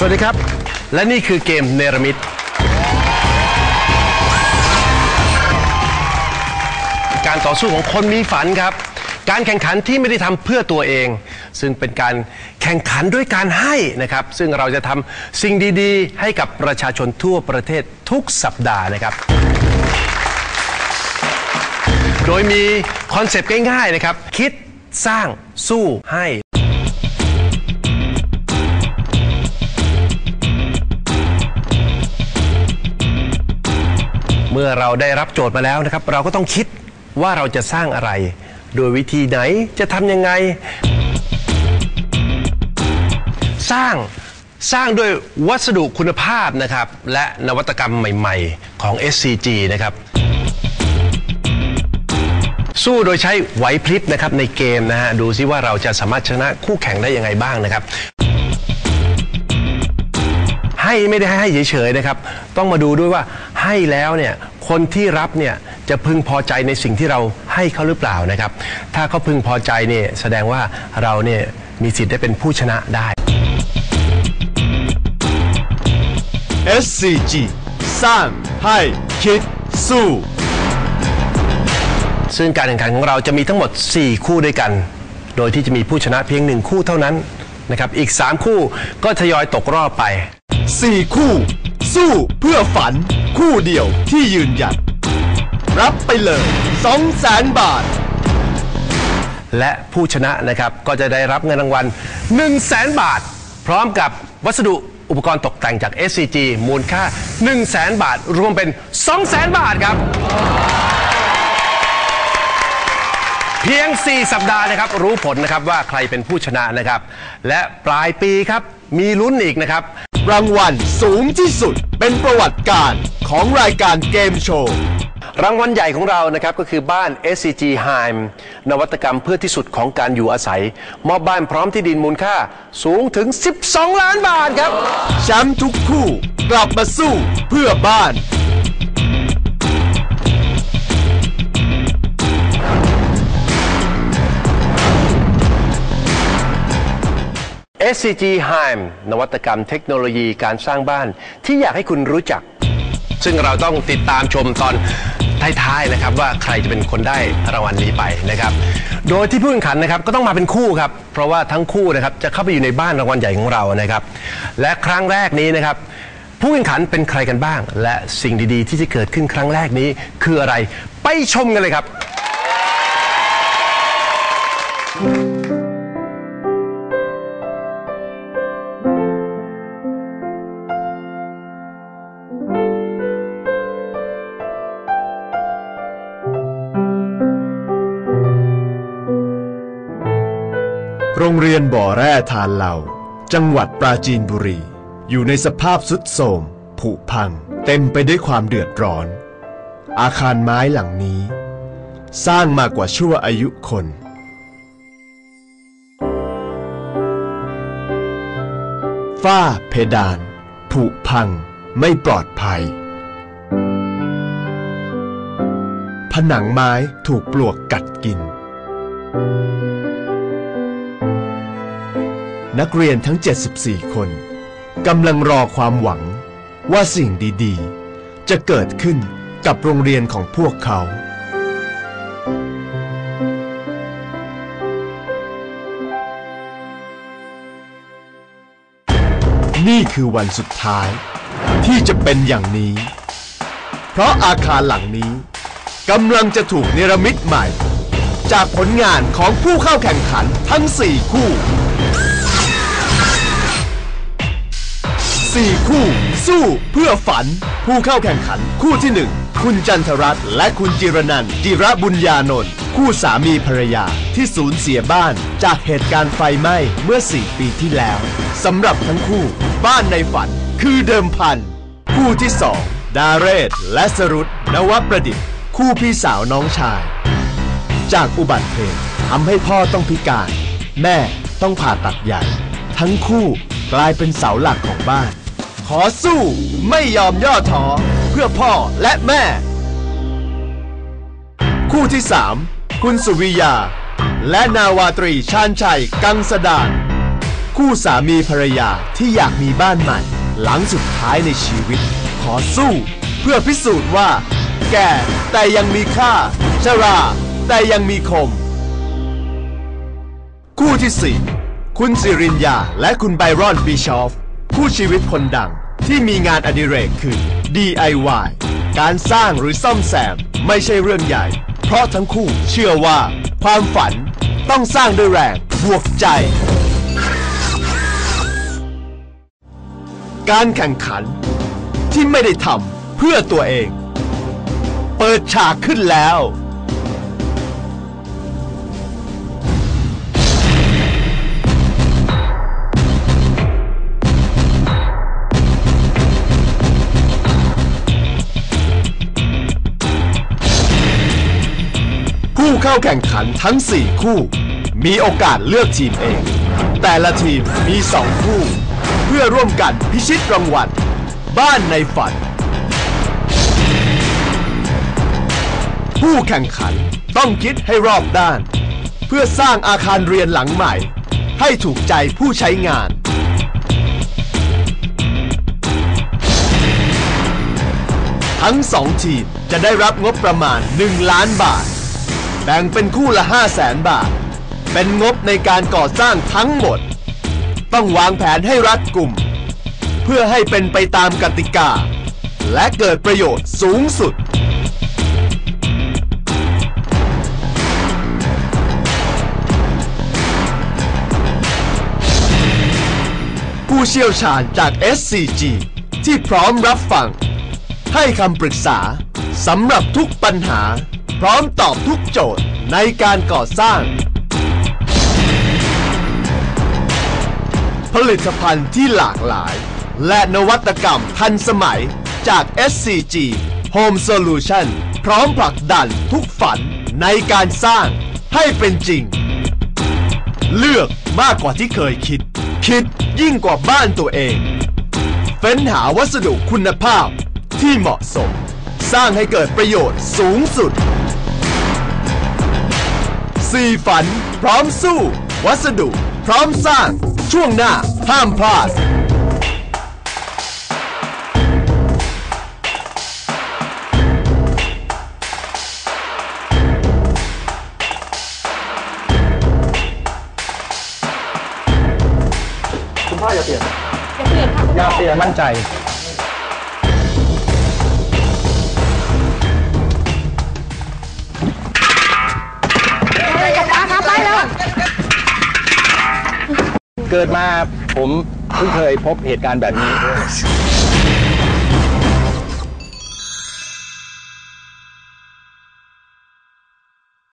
สวัสดีครับ และนี่คือเกมเนรมิตการต่อสู้ของคนมีฝันครับ การแข่งขันที่ไม่ได้ทำเพื่อตัวเอง ซึ่งเป็นการแข่งขันด้วยการให้นะครับ ซึ่งเราจะทำสิ่งดีๆ ให้กับประชาชนทั่วประเทศทุกสัปดาห์นะครับ โดยมีคอนเซปต์ง่ายๆนะครับ คิดสร้างสู้ให้ มื่อเราได้รับโจทย์มาแล้วนะครับ เราก็ต้องคิดว่าเราจะสร้างอะไร โดยวิธีไหนจะทำยังไง สร้างสร้างด้วยวัสดุคุณภาพนะครับ และนวัตกรรมใหม่ ๆ ของ SCG นะครับ สู้โดยใช้ไหวพริบนะครับในเกมนะฮะดูซิว่าเราจะสามารถชนะคู่แข่งได้ยังไงบ้างนะครับ ให้ไม่ได้ให้เฉยๆนะครับ ต้องมาดูด้วยว่าให้แล้วเนี่ยคนที่รับเนี่ยจะพึงพอใจในสิ่งที่เราให้เขาหรือเปล่านะครับ ถ้าเขาพึงพอใจเนี่ยแสดงว่าเราเนี่ยมีสิทธิ์ได้เป็นผู้ชนะได้ SCG สร้างให้คิดสู้ซึ่งการแข่งขันของเราจะมีทั้งหมด 4 คู่ด้วยกัน โดยที่จะมีผู้ชนะเพียงหนึ่งคู่เท่านั้นนะครับ อีก 3 คู่ก็ทยอยตกรอบไป 4 คู่ สู้เพื่อฝัน คู่เดียวที่ยืนหยัด รับไปเลย200,000บาท และผู้ชนะนะครับก็จะได้รับเงินรางวัล 1 0 0 0 0แบาท พร้อมกับวัสดุอุปกรณ์ตกแต่งจาก SCG มูลค่า 1 0 0 0 0แบาท รวมเป็น 2 0 0 0 0 0 บาทครับ เพียง 4 สัปดาห์นะครับ รู้ผลนะครับว่าใครเป็นผู้ชนะนะครับ และปลายปีครับ มีลุ้นอีกนะครับ รางวัลสูงที่สุดเป็นประวัติการของรายการเกมโชว์ รางวัลใหญ่ของเรานะครับก็คือบ้าน SCG Heim นวัตกรรมเพื่อที่สุดของการอยู่อาศัย มอบบ้านพร้อมที่ดินมูลค่าสูงถึง 12 ล้านบาทครับ แชมป์ทุกคู่กลับมาสู้เพื่อบ้าน SCG Heim นวัตกรรมเทคโนโลยีการสร้างบ้านที่อยากให้คุณรู้จัก ซึ่งเราต้องติดตามชมตอนท้ายๆนะครับว่าใครจะเป็นคนได้รางวัลนี้ไปนะครับ โดยที่ผู้แข่งขันนะครับก็ต้องมาเป็นคู่ครับ เพราะว่าทั้งคู่นะครับจะเข้าไปอยู่ในบ้านรางวัลใหญ่ของเรานะครับ และครั้งแรกนี้นะครับ ผู้แข่งขันเป็นใครกันบ้าง และสิ่งดีๆ ที่จะเกิดขึ้นครั้งแรกนี้คืออะไร ไปชมกันเลยครับ โรงเรียนบ่อแร่ทานเหล่า จังหวัดปราจีนบุรี อยู่ในสภาพสุดโทรมผุพัง เต็มไปด้วยความเดือดร้อน อาคารไม้หลังนี้ สร้างมากว่าชั่วอายุคน ฝ้าเพดาน ผุพัง ไม่ปลอดภัย ผนังไม้ถูกปลวกกัดกิน นักเรียนทั้ง 74 คนกำลังรอความหวังว่าสิ่งดีๆ จะเกิดขึ้นกับโรงเรียนของพวกเขา นี่คือวันสุดท้ายที่จะเป็นอย่างนี้ เพราะอาคารหลังนี้กำลังจะถูกเนรมิตใหม่ จากผลงานของผู้เข้าแข่งขันทั้ง 4 คู่ 4 คู่ สู้เพื่อฝัน ผู้เข้าแข่งขัน คู่ที่ 1 คุณจันทรัตน์และคุณจิรนันท์จิระบุญญานนท์คู่สามีภรรยาที่สูญเสียบ้านจากเหตุการณ์ไฟไหม้เมื่อ 4 ปีที่แล้วสำหรับทั้งคู่ บ้านในฝันคือเดิมพัน คู่ที่ 2 ดาเรศและสรุตนวประดิษฐ์ คู่พี่สาวน้องชาย จากอุบัติเหตุทำให้พ่อต้องพิการ แม่ต้องผ่าตัดใหญ่ ทั้งคู่กลายเป็นเสาหลักของบ้าน ขอสู้ไม่ยอมย่อท้อเพื่อพ่อและแม่ คู่ที่ 3 คุณสุวิยา และนาวาตรีชาญชัย กังสดานคู่สามีภรรยาที่อยากมีบ้านใหม่ หลังสุดท้ายในชีวิต ขอสู้เพื่อพิสูจน์ว่า แก่แต่ยังมีค่า ชรา แต่ยังมีคม คู่ที่ 4 คุณสิรินยาและคุณไบรอนบีชอฟ คู่ชีวิตคนดังที่มีงานอดิเรกคือ DIY การสร้างหรือซ่อมแซมไม่ใช่เรื่องใหญ่ เพราะทั้งคู่เชื่อว่า ความฝันต้องสร้างด้วยแรงบวกใจ การแข่งขันที่ไม่ได้ทำเพื่อตัวเอง เปิดฉากขึ้นแล้ว เข้าแข่งขันทั้ง 4 คู่ มีโอกาสเลือกทีมเอง แต่ละทีมมี 2 คู่ เพื่อร่วมกันพิชิตรางวัลบ้านในฝัน ผู้แข่งขันต้องคิดให้รอบด้าน เพื่อสร้างอาคารเรียนหลังใหม่ ให้ถูกใจผู้ใช้งาน ทั้งสองทีมจะได้รับงบประมาณ 1 ล้านบาท แบ่งเป็นคู่ละ 5 0 0แสนบาท เป็นงบในการก่อสร้างทั้งหมด ต้องวางแผนให้รัดกลุ่ม เพื่อให้เป็นไปตามกติกา และเกิดประโยชน์สูงสุด ผู้เชี่ยวชาญจาก SCG ที่พร้อมรับฟัง ให้คำปรึกษาสำหรับทุกปัญหา พร้อมตอบทุกโจทย์ในการก่อสร้าง ผลิตภัณฑ์ที่หลากหลาย และนวัตกรรมทันสมัยจาก SCG Home Solution พร้อมผลักดันทุกฝันในการสร้างให้เป็นจริง เลือกมากกว่าที่เคยคิด คิดยิ่งกว่าบ้านตัวเองเฟ้นหาวัสดุคุณภาพที่เหมาะสม สร้างให้เกิดประโยชน์สูงสุด สี่ฝัน พร้อมสู้ วัสดุ พร้อมสร้าง ช่วงหน้า ห้ามพลาด คุณพ่ออย่าเปลี่ยนจะเปลี่ยนค่ะคุณอย่าพ่อ เปลี่ยนมั่นใจ เกิดมาผมเพิ่งเคยพบเหตุการณ์แบบนี้